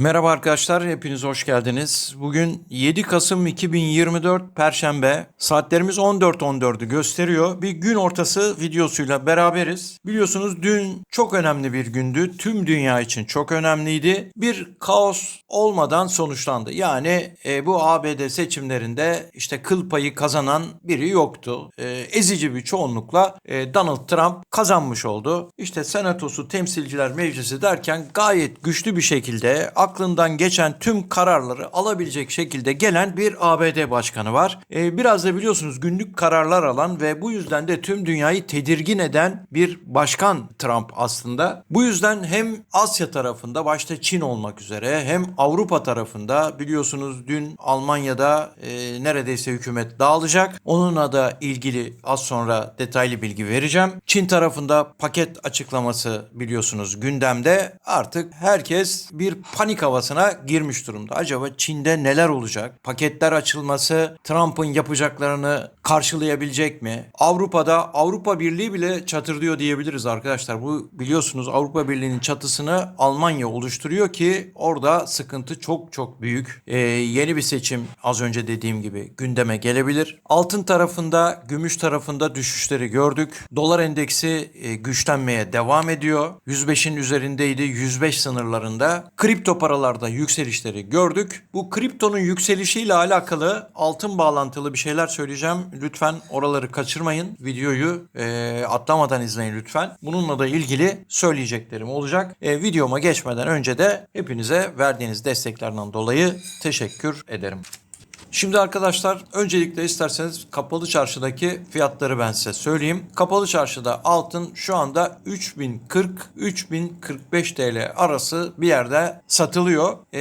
Merhaba arkadaşlar, hepiniz hoş geldiniz. Bugün 7 Kasım 2024 Perşembe. Saatlerimiz 14.14'ü gösteriyor. Bir gün ortası videosuyla beraberiz. Biliyorsunuz dün çok önemli bir gündü. Tüm dünya için çok önemliydi. Bir kaos olmadan sonuçlandı. Yani e, bu ABD seçimlerinde işte kıl payı kazanan biri yoktu. E, ezici bir çoğunlukla e, Donald Trump kazanmış oldu. İşte Senatosu, Temsilciler Meclisi derken gayet güçlü bir şekilde aklından geçen tüm kararları alabilecek şekilde gelen bir ABD başkanı var. Ee, biraz da biliyorsunuz günlük kararlar alan ve bu yüzden de tüm dünyayı tedirgin eden bir başkan Trump aslında. Bu yüzden hem Asya tarafında başta Çin olmak üzere hem Avrupa tarafında biliyorsunuz dün Almanya'da e, neredeyse hükümet dağılacak. Onunla da ilgili az sonra detaylı bilgi vereceğim. Çin tarafında paket açıklaması biliyorsunuz gündemde. Artık herkes bir panik havasına girmiş durumda. Acaba Çin'de neler olacak? Paketler açılması Trump'ın yapacaklarını karşılayabilecek mi? Avrupa'da Avrupa Birliği bile çatırdıyor diyebiliriz arkadaşlar. Bu biliyorsunuz Avrupa Birliği'nin çatısını Almanya oluşturuyor ki orada sıkıntı çok çok büyük. Ee, yeni bir seçim az önce dediğim gibi gündeme gelebilir. Altın tarafında, gümüş tarafında düşüşleri gördük. Dolar endeksi e, güçlenmeye devam ediyor. 105'in üzerindeydi, 105 sınırlarında. Kripto paralarda yükselişleri gördük. Bu kriptonun yükselişiyle alakalı altın bağlantılı bir şeyler söyleyeceğim. Lütfen oraları kaçırmayın. Videoyu e, atlamadan izleyin lütfen. Bununla da ilgili söyleyeceklerim olacak. E, videoma geçmeden önce de hepinize verdiğiniz desteklerden dolayı teşekkür ederim. Şimdi arkadaşlar öncelikle isterseniz kapalı çarşıdaki fiyatları ben size söyleyeyim. Kapalı çarşıda altın şu anda 3040-3045 TL arası bir yerde satılıyor. Ee,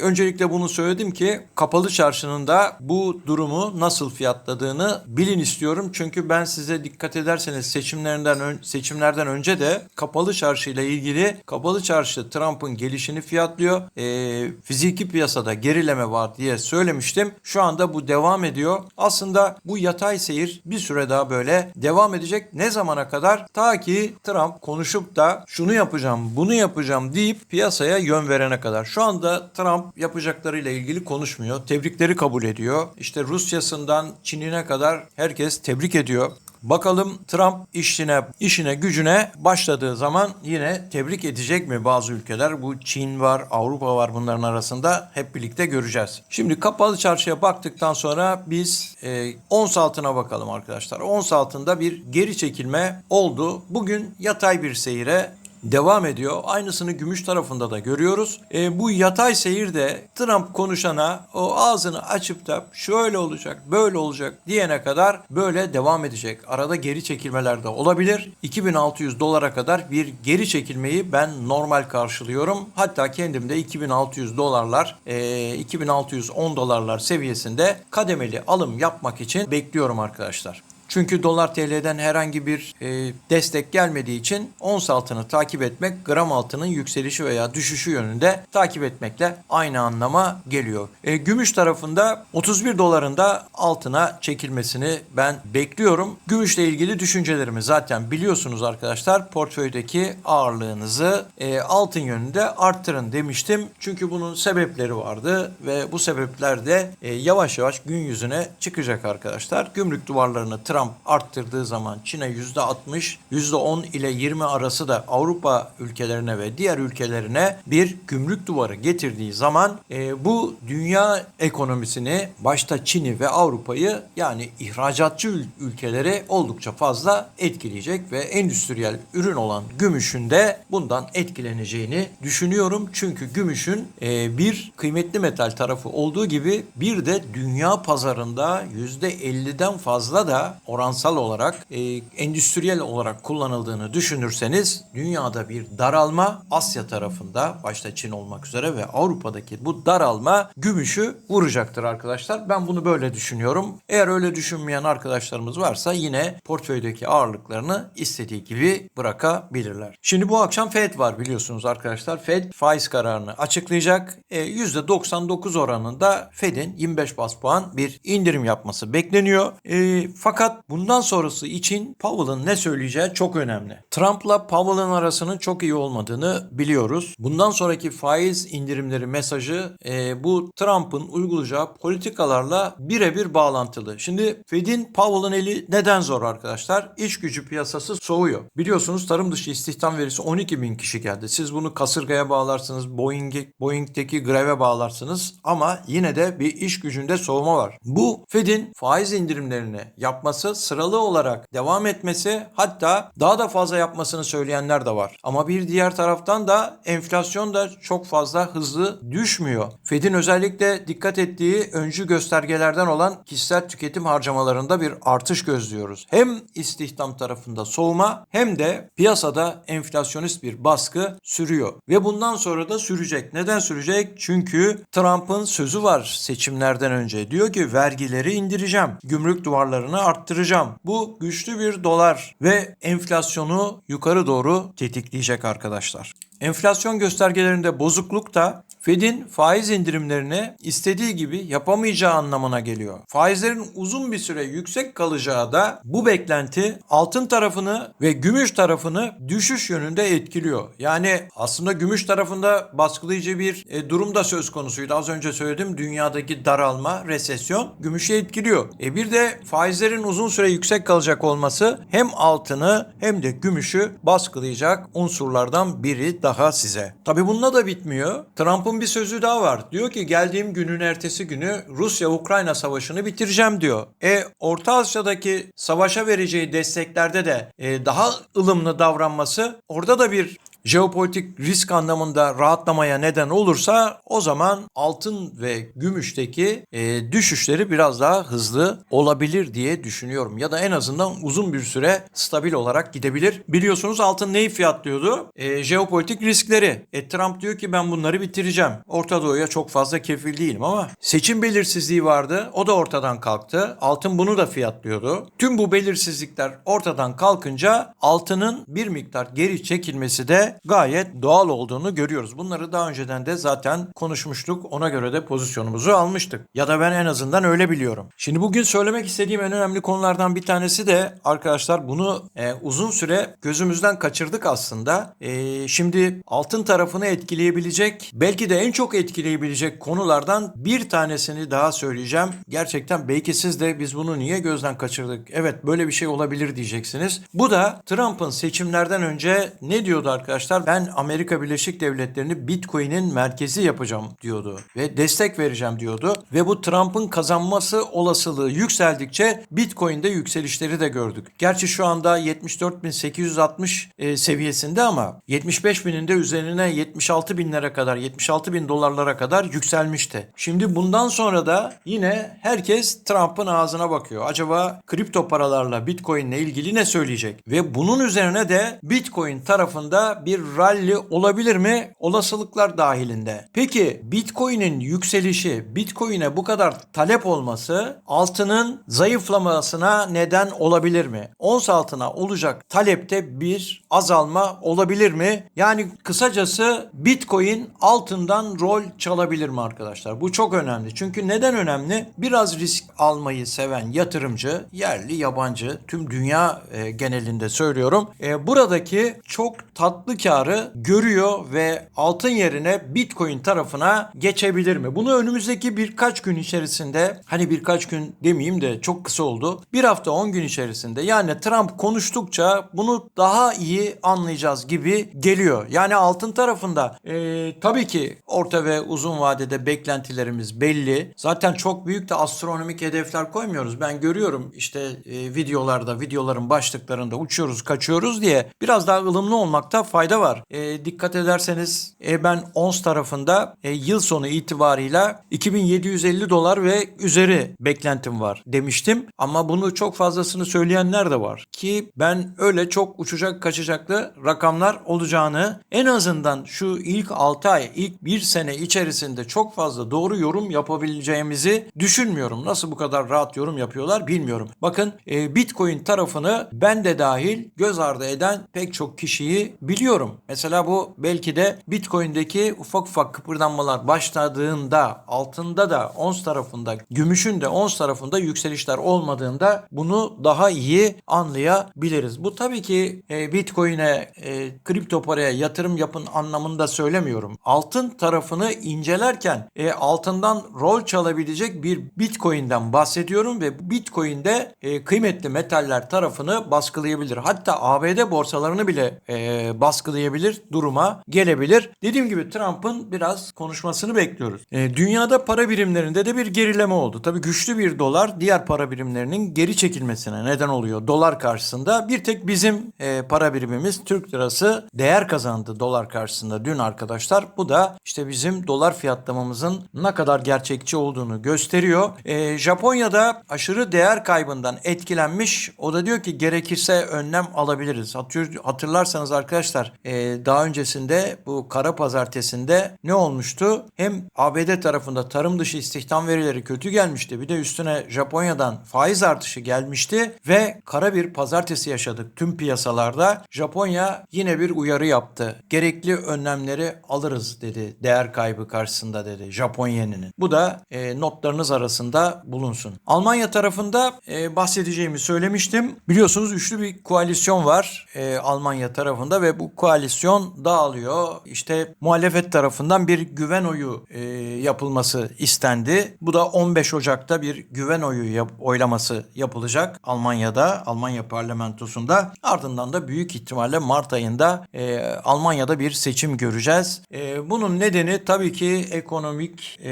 öncelikle bunu söyledim ki kapalı çarşının da bu durumu nasıl fiyatladığını bilin istiyorum. Çünkü ben size dikkat ederseniz seçimlerinden ön- seçimlerden önce de kapalı çarşı ile ilgili kapalı çarşı Trump'ın gelişini fiyatlıyor. Ee, fiziki piyasada gerileme var diye söylemiştim. Şu anda bu devam ediyor. Aslında bu yatay seyir bir süre daha böyle devam edecek. Ne zamana kadar? Ta ki Trump konuşup da şunu yapacağım, bunu yapacağım deyip piyasaya yön verene kadar. Şu anda Trump yapacaklarıyla ilgili konuşmuyor. Tebrikleri kabul ediyor. İşte Rusya'sından Çin'ine kadar herkes tebrik ediyor. Bakalım Trump işine, işine gücüne başladığı zaman yine tebrik edecek mi bazı ülkeler? Bu Çin var, Avrupa var bunların arasında hep birlikte göreceğiz. Şimdi kapalı çarşıya baktıktan sonra biz e, ons altına bakalım arkadaşlar. Ons altında bir geri çekilme oldu. Bugün yatay bir seyire devam ediyor. Aynısını gümüş tarafında da görüyoruz. E, bu yatay seyirde Trump konuşana o ağzını açıp da şöyle olacak, böyle olacak diyene kadar böyle devam edecek. Arada geri çekilmeler de olabilir. 2600 dolara kadar bir geri çekilmeyi ben normal karşılıyorum. Hatta kendim de 2600 dolarlar, e, 2610 dolarlar seviyesinde kademeli alım yapmak için bekliyorum arkadaşlar. Çünkü dolar TL'den herhangi bir e, destek gelmediği için ons altını takip etmek gram altının yükselişi veya düşüşü yönünde takip etmekle aynı anlama geliyor. E, gümüş tarafında 31 dolarında altına çekilmesini ben bekliyorum. Gümüşle ilgili düşüncelerimi zaten biliyorsunuz arkadaşlar. Portföydeki ağırlığınızı e, altın yönünde arttırın demiştim. Çünkü bunun sebepleri vardı ve bu sebepler de e, yavaş yavaş gün yüzüne çıkacak arkadaşlar. Gümrük duvarlarını Trump arttırdığı zaman Çin'e %60, %10 ile 20 arası da Avrupa ülkelerine ve diğer ülkelerine bir gümrük duvarı getirdiği zaman e, bu dünya ekonomisini başta Çin'i ve Avrupa'yı yani ihracatçı ül- ülkeleri oldukça fazla etkileyecek ve endüstriyel ürün olan gümüşün de bundan etkileneceğini düşünüyorum. Çünkü gümüşün e, bir kıymetli metal tarafı olduğu gibi bir de dünya pazarında %50'den fazla da oransal olarak e, endüstriyel olarak kullanıldığını düşünürseniz dünyada bir daralma Asya tarafında başta Çin olmak üzere ve Avrupa'daki bu daralma gümüşü vuracaktır arkadaşlar. Ben bunu böyle düşünüyorum. Eğer öyle düşünmeyen arkadaşlarımız varsa yine portföydeki ağırlıklarını istediği gibi bırakabilirler. Şimdi bu akşam Fed var biliyorsunuz arkadaşlar. Fed faiz kararını açıklayacak. E, %99 oranında Fed'in 25 bas puan bir indirim yapması bekleniyor. E, fakat Bundan sonrası için Powell'ın ne söyleyeceği çok önemli. Trump'la Powell'ın arasının çok iyi olmadığını biliyoruz. Bundan sonraki faiz indirimleri mesajı e, bu Trump'ın uygulayacağı politikalarla birebir bağlantılı. Şimdi Fed'in Powell'ın eli neden zor arkadaşlar? İş gücü piyasası soğuyor. Biliyorsunuz tarım dışı istihdam verisi 12 bin kişi geldi. Siz bunu kasırgaya bağlarsınız, Boeing'e, Boeing'deki greve bağlarsınız ama yine de bir iş gücünde soğuma var. Bu Fed'in faiz indirimlerini yapması, sıralı olarak devam etmesi hatta daha da fazla yapmasını söyleyenler de var. Ama bir diğer taraftan da enflasyon da çok fazla hızlı düşmüyor. Fed'in özellikle dikkat ettiği öncü göstergelerden olan kişisel tüketim harcamalarında bir artış gözlüyoruz. Hem istihdam tarafında soğuma hem de piyasada enflasyonist bir baskı sürüyor. Ve bundan sonra da sürecek. Neden sürecek? Çünkü Trump'ın sözü var seçimlerden önce. Diyor ki vergileri indireceğim. Gümrük duvarlarını arttıracağım. Bu güçlü bir dolar ve enflasyonu yukarı doğru tetikleyecek arkadaşlar. Enflasyon göstergelerinde bozukluk da Fed'in faiz indirimlerini istediği gibi yapamayacağı anlamına geliyor. Faizlerin uzun bir süre yüksek kalacağı da bu beklenti altın tarafını ve gümüş tarafını düşüş yönünde etkiliyor. Yani aslında gümüş tarafında baskılayıcı bir e, durum da söz konusuydu. Az önce söyledim dünyadaki daralma, resesyon gümüşü etkiliyor. E bir de faizlerin uzun süre yüksek kalacak olması hem altını hem de gümüşü baskılayacak unsurlardan biri daha size. Tabi bununla da bitmiyor. Trump'ın bir sözü daha var. Diyor ki geldiğim günün ertesi günü Rusya-Ukrayna savaşını bitireceğim diyor. E Orta Asya'daki savaşa vereceği desteklerde de e, daha ılımlı davranması orada da bir jeopolitik risk anlamında rahatlamaya neden olursa o zaman altın ve gümüşteki e, düşüşleri biraz daha hızlı olabilir diye düşünüyorum. Ya da en azından uzun bir süre stabil olarak gidebilir. Biliyorsunuz altın neyi fiyatlıyordu? E, jeopolitik riskleri. E, Trump diyor ki ben bunları bitireceğim. Orta Doğu'ya çok fazla kefil değilim ama seçim belirsizliği vardı. O da ortadan kalktı. Altın bunu da fiyatlıyordu. Tüm bu belirsizlikler ortadan kalkınca altının bir miktar geri çekilmesi de gayet doğal olduğunu görüyoruz. Bunları daha önceden de zaten konuşmuştuk. Ona göre de pozisyonumuzu almıştık. Ya da ben en azından öyle biliyorum. Şimdi bugün söylemek istediğim en önemli konulardan bir tanesi de arkadaşlar bunu e, uzun süre gözümüzden kaçırdık aslında. E, şimdi altın tarafını etkileyebilecek belki de en çok etkileyebilecek konulardan bir tanesini daha söyleyeceğim. Gerçekten belki siz de biz bunu niye gözden kaçırdık? Evet böyle bir şey olabilir diyeceksiniz. Bu da Trump'ın seçimlerden önce ne diyordu arkadaşlar? Ben Amerika Birleşik Devletleri'ni Bitcoin'in merkezi yapacağım diyordu ve destek vereceğim diyordu ve bu Trump'ın kazanması olasılığı yükseldikçe Bitcoin'de yükselişleri de gördük. Gerçi şu anda 74.860 e, seviyesinde ama 75 binin de üzerine 76 binlere kadar 76 bin dolarlara kadar yükselmişti. Şimdi bundan sonra da yine herkes Trump'ın ağzına bakıyor. Acaba kripto paralarla Bitcoin'le ilgili ne söyleyecek? Ve bunun üzerine de Bitcoin tarafında bir rally olabilir mi? Olasılıklar dahilinde. Peki Bitcoin'in yükselişi, Bitcoin'e bu kadar talep olması altının zayıflamasına neden olabilir mi? Ons altına olacak talepte bir azalma olabilir mi? Yani kısacası Bitcoin altından rol çalabilir mi arkadaşlar? Bu çok önemli. Çünkü neden önemli? Biraz risk almayı seven yatırımcı, yerli, yabancı, tüm dünya e, genelinde söylüyorum. E, buradaki çok tatlı karı görüyor ve altın yerine Bitcoin tarafına geçebilir mi? Bunu önümüzdeki birkaç gün içerisinde, hani birkaç gün demeyeyim de çok kısa oldu. Bir hafta 10 gün içerisinde yani Trump konuştukça bunu daha iyi anlayacağız gibi geliyor. Yani altın tarafında e, tabii ki orta ve uzun vadede beklentilerimiz belli. Zaten çok büyük de astronomik hedefler koymuyoruz. Ben görüyorum işte e, videolarda, videoların başlıklarında uçuyoruz, kaçıyoruz diye biraz daha ılımlı olmakta fayda var. E, dikkat ederseniz e, ben ons tarafında e, yıl sonu itibarıyla 2750 dolar ve üzeri beklentim var demiştim. Ama bunu çok fazlasını söyleyenler de var. Ki ben öyle çok uçacak kaçacak şaşıracaklı rakamlar olacağını en azından şu ilk 6 ay, ilk 1 sene içerisinde çok fazla doğru yorum yapabileceğimizi düşünmüyorum. Nasıl bu kadar rahat yorum yapıyorlar bilmiyorum. Bakın e, Bitcoin tarafını ben de dahil göz ardı eden pek çok kişiyi biliyorum. Mesela bu belki de Bitcoin'deki ufak ufak kıpırdanmalar başladığında altında da ons tarafında gümüşün de ons tarafında yükselişler olmadığında bunu daha iyi anlayabiliriz. Bu tabii ki e, Bitcoin'e e, kripto paraya yatırım yapın anlamında söylemiyorum. Altın tarafını incelerken e, altından rol çalabilecek bir Bitcoin'den bahsediyorum ve Bitcoin'de e, kıymetli metaller tarafını baskılayabilir. Hatta ABD borsalarını bile e, baskılayabilir duruma gelebilir. Dediğim gibi Trump'ın biraz konuşmasını bekliyoruz. E, dünyada para birimlerinde de bir gerileme oldu. Tabii güçlü bir dolar diğer para birimlerinin geri çekilmesine neden oluyor dolar karşısında. Bir tek bizim e, para birimimiz Türk lirası değer kazandı dolar karşısında dün arkadaşlar. Bu da işte bizim dolar fiyatlamamızın ne kadar gerçekçi olduğunu gösteriyor. E, Japonya'da aşırı değer kaybından etkilenmiş. O da diyor ki gerekirse önlem alabiliriz. Hatır, hatırlarsanız arkadaşlar e, daha öncesinde bu kara pazartesinde ne olmuştu? Hem ABD tarafında tarım dışı istihdam verileri kötü gelmişti. Bir de üstüne Japonya'dan faiz artışı gelmişti ve kara bir pazartesi yaşadık tüm piyasalarda. Japonya yine bir uyarı yaptı. Gerekli önlemleri alırız dedi. Değer kaybı karşısında dedi Japon yeninin. Bu da e, notlarınız arasında bulunsun. Almanya tarafında e, bahsedeceğimi söylemiştim. Biliyorsunuz üçlü bir koalisyon var e, Almanya tarafında ve bu koalisyon dağılıyor. İşte muhalefet tarafından bir güven oyu e, yapılması istendi. Bu da 15 Ocak'ta bir güven oyu yap- oylaması yapılacak Almanya'da, Almanya parlamentosunda. Ardından da büyük ihtimalle Mart ayında e, Almanya'da bir seçim göreceğiz. E, bunun nedeni tabii ki ekonomik e,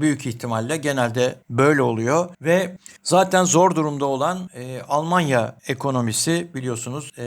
büyük ihtimalle genelde böyle oluyor ve zaten zor durumda olan e, Almanya ekonomisi biliyorsunuz e,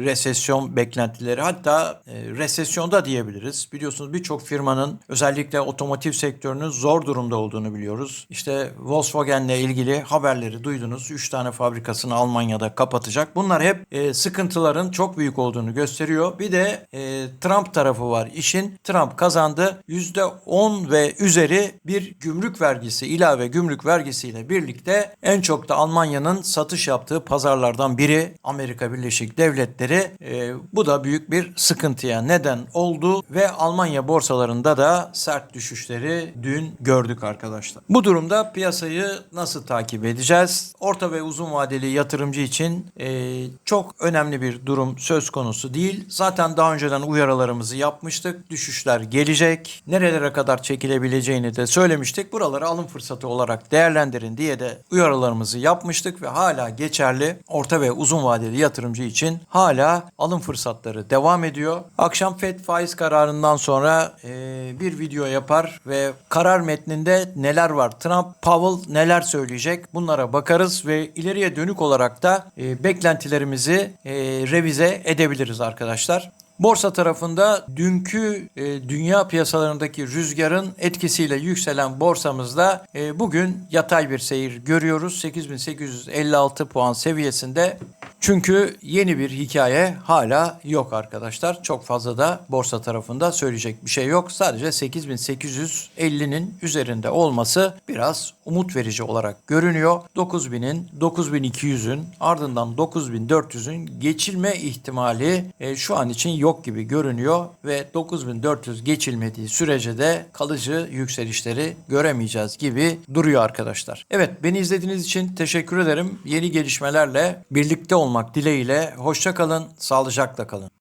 resesyon beklentileri hatta e, resesyonda diyebiliriz. Biliyorsunuz birçok firmanın özellikle otomotiv sektörünün zor durumda olduğunu biliyoruz. İşte Volkswagen'le ilgili haberleri duydunuz. 3 tane fabrikasını Almanya'da kapatacak. Bunlar hep e, sıkıntıların çok büyük olduğunu gösteriyor. Bir de e, Trump tarafı var. İşin Trump kazandı. %10 ve üzeri bir gümrük vergisi, ilave gümrük vergisiyle birlikte en çok da Almanya'nın satış yaptığı pazarlardan biri Amerika Birleşik Devletleri. E, bu da büyük bir sıkıntıya neden oldu ve Almanya borsalarında da sert düşüşleri dün gördük arkadaşlar. Bu durumda piyasayı nasıl takip edeceğiz? Orta ve uzun vadeli yatırımcı için e, çok önemli bir durum söz konusu değil. Zaten daha önceden uyarılarımızı yapmıştık. Düşüşler gelecek. Nerelere kadar çekilebileceğini de söylemiştik. Buraları alım fırsatı olarak değerlendirin diye de uyarılarımızı yapmıştık ve hala geçerli. Orta ve uzun vadeli yatırımcı için hala alım fırsatları devam ediyor. Akşam FED faiz kararından sonra e, bir video yapar ve karar metninde neler var? Trump, Powell neler söyleyecek? Bunlara bakarız ve ileriye dönük olarak da e, beklentilerimizi e, revize edebiliriz arkadaşlar. Borsa tarafında dünkü e, dünya piyasalarındaki rüzgarın etkisiyle yükselen borsamızda e, bugün yatay bir seyir görüyoruz. 8856 puan seviyesinde. Çünkü yeni bir hikaye hala yok arkadaşlar. Çok fazla da borsa tarafında söyleyecek bir şey yok. Sadece 8850'nin üzerinde olması biraz umut verici olarak görünüyor. 9000'in, 9200'ün ardından 9400'ün geçilme ihtimali e, şu an için yok gibi görünüyor ve 9400 geçilmediği sürece de kalıcı yükselişleri göremeyeceğiz gibi duruyor arkadaşlar. Evet beni izlediğiniz için teşekkür ederim. Yeni gelişmelerle birlikte olmak dileğiyle hoşça kalın, sağlıcakla kalın.